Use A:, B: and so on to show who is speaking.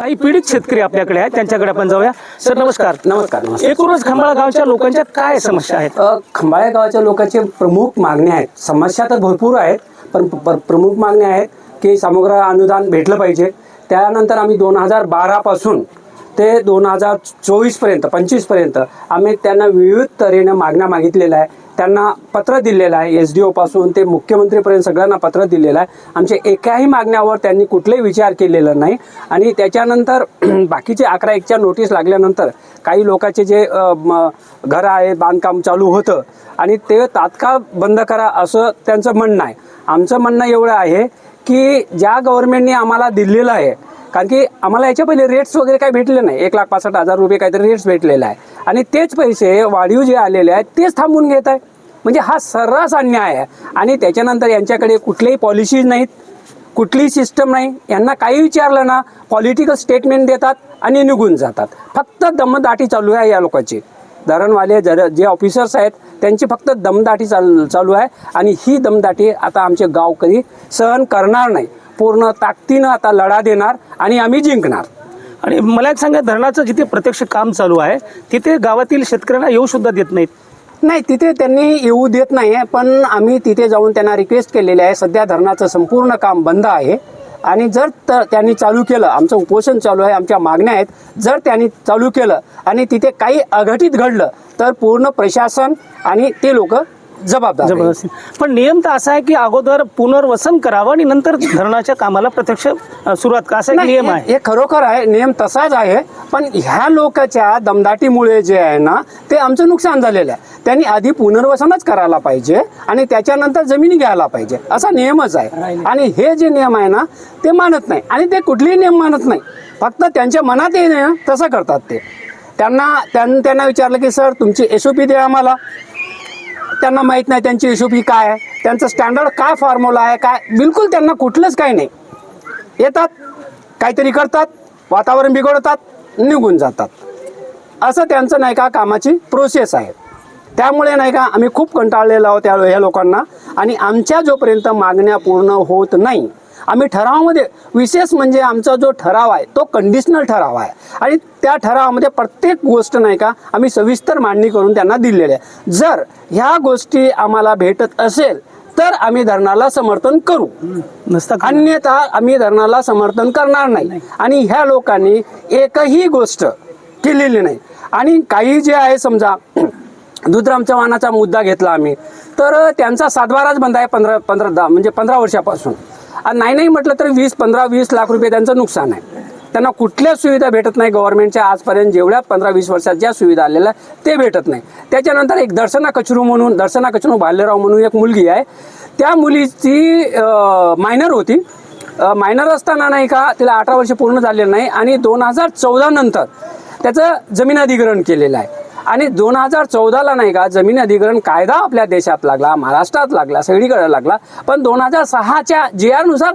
A: काही पीडित शेतकरी आपल्याकडे आहेत त्यांच्याकडे आपण जाऊया. सर नमस्कार.
B: नमस्कार नमस्कार.
A: एकूणच खंबाळा गावच्या लोकांच्या काय समस्या आहेत?
B: अ, खंबाळे गावाच्या लोकांचे प्रमुख मागण्या आहेत. समस्या तर भरपूर आहेत पण प- प- प्रमुख मागण्या आहेत की समग्र अनुदान भेटलं पाहिजे. त्यानंतर आम्ही दोन हजार बारापासून ते दोन हजार चोवीसपर्यंत पंचवीसपर्यंत आम्ही त्यांना विविध तऱ्हेने मागण्या मागितलेल्या आहे त्यांना पत्र दिलेलं आहे. एस डी ओपासून ते मुख्यमंत्रीपर्यंत सगळ्यांना पत्र दिलेलं आहे. आमच्या एकाही मागण्यावर त्यांनी कुठलाही विचार केलेला नाही. आणि त्याच्यानंतर बाकीचे अकरा एकच्या नोटीस लागल्यानंतर काही लोकांचे जे म, घरं आहेत बांधकाम चालू होतं. आणि ते तात्काळ बंद करा असं त्यांचं म्हणणं आहे. आमचं म्हणणं एवढं आहे की ज्या गव्हर्नमेंटने आम्हाला दिलेलं आहे कारण की आम्हाला याच्या पहिले रेट्स वगैरे काही भेटले नाही. एक लाख पासष्ट हजार रुपये काहीतरी रेट्स भेटलेले आहे. आणि तेच पैसे वाढीव जे आलेले आहेत तेच थांबून घेत आहे. म्हणजे हा सर्रास अन्याय आहे. आणि त्याच्यानंतर यांच्याकडे कुठल्याही पॉलिसीज नाहीत कुठलीही सिस्टम नाही. यांना काही विचारलं ना पॉलिटिकल स्टेटमेंट देतात आणि निघून जातात. फक्त दमदाटी चालू आहे या लोकांची. धरणवाले जर जे ऑफिसर्स आहेत त्यांची फक्त दमदाटी चाल चालू आहे. आणि ही दमदाटी आता आमचे गावकरी सहन करणार नाही. पूर्ण ताकदीनं आता लढा देणार आणि आम्ही जिंकणार.
A: आणि मला एक सांगा धरणाचं जिथे प्रत्यक्ष काम चालू आहे तिथे गावातील शेतकऱ्यांना येऊ सुद्धा देत नाहीत.
B: नाही तिथे त्यांनी येऊ देत नाही आहे पण आम्ही तिथे जाऊन त्यांना रिक्वेस्ट केलेली आहे. सध्या धरणाचं संपूर्ण काम बंद आहे. आणि जर तर त्यांनी चालू केलं आमचं उपोषण चालू आहे आमच्या मागण्या आहेत जर त्यांनी चालू केलं आणि तिथे काही अघटित घडलं तर पूर्ण प्रशासन आणि ते लोक जबाबदार.
A: जबरदस्ती. पण नियम तर असा आहे की अगोदर पुनर्वसन करावं आणि नंतर धरणाच्या कामाला प्रत्यक्ष अ, सुरुवात का असा एक
B: नाही,
A: नियम
B: हे-
A: आहे.
B: हे खरोखर आहे नियम तसाच आहे पण ह्या लोकांच्या दमदाटीमुळे जे आहे ना ते आमचं नुकसान झालेलं आहे. त्यांनी आधी पुनर्वसनच करायला पाहिजे आणि त्याच्यानंतर जमिनी घ्यायला पाहिजे. असा नियमच आहे. आणि हे जे नियम आहे ना ते मानत नाही. आणि ते कुठलेही नियम मानत नाही. फक्त त्यांच्या मनात ना तसं करतात ते. त्यांना त्यां त्यांना विचारलं की सर तुमची एस ओ पी द्या आम्हाला. त्यांना माहीत नाही त्यांची हिशोबी काय आहे त्यांचं स्टँडर्ड काय फॉर्म्युला आहे काय बिलकुल त्यांना कुठलंच काही नाही. येतात काहीतरी करतात वातावरण बिघडतात निघून जातात. असं त्यांचं नाही का कामाची प्रोसेस आहे. त्यामुळे नाही का आम्ही खूप कंटाळलेलो आहोत त्या ह्या लोकांना आणि आमच्या जोपर्यंत मागण्या पूर्ण होत नाही आम्ही ठरावामध्ये विशेष म्हणजे आमचा जो ठराव आहे तो कंडिशनल ठराव आहे. आणि त्या ठरावामध्ये प्रत्येक गोष्ट नाही का आम्ही सविस्तर मांडणी करून त्यांना दिलेली आहे. जर ह्या गोष्टी आम्हाला भेटत असेल तर आम्ही धरणाला समर्थन करू? अन्यथा आम्ही धरणाला समर्थन करणार नाही. आणि ह्या लोकांनी एकही गोष्ट केलेली नाही. आणि काही जे आहे समजा दुधराम चव्हाणाचा मुद्दा घेतला आम्ही तर त्यांचा सातबाराच बंद आहे पंधरा पंधरा दहा म्हणजे पंधरा वर्षापासून. आणि नाही नाही म्हटलं तर वीस पंधरा वीस लाख रुपये त्यांचं नुकसान आहे. त्यांना कुठल्या सुविधा भेटत नाही गव्हर्नमेंटच्या आजपर्यंत जेवढ्या पंधरा वीस वर्षात ज्या सुविधा आलेल्या आहेत, ते भेटत नाही. त्याच्यानंतर एक दर्शना कचरू म्हणून दर्शना कचरू भालेराव म्हणून एक मुलगी आहे. त्या मुलीची मायनर होती. मायनर असताना नाही का तिला अठरा वर्ष पूर्ण झालेलं नाही आणि दोन हजार चौदा नंतर त्याचं जमीन अधिग्रहण केलेलं आहे. आणि दोन हजार चौदाला नाही का जमीन अधिग्रहण कायदा आपल्या देशात लागला महाराष्ट्रात लागला सगळीकडे लागला. पण दोन हजार सहाच्या जी आरनुसार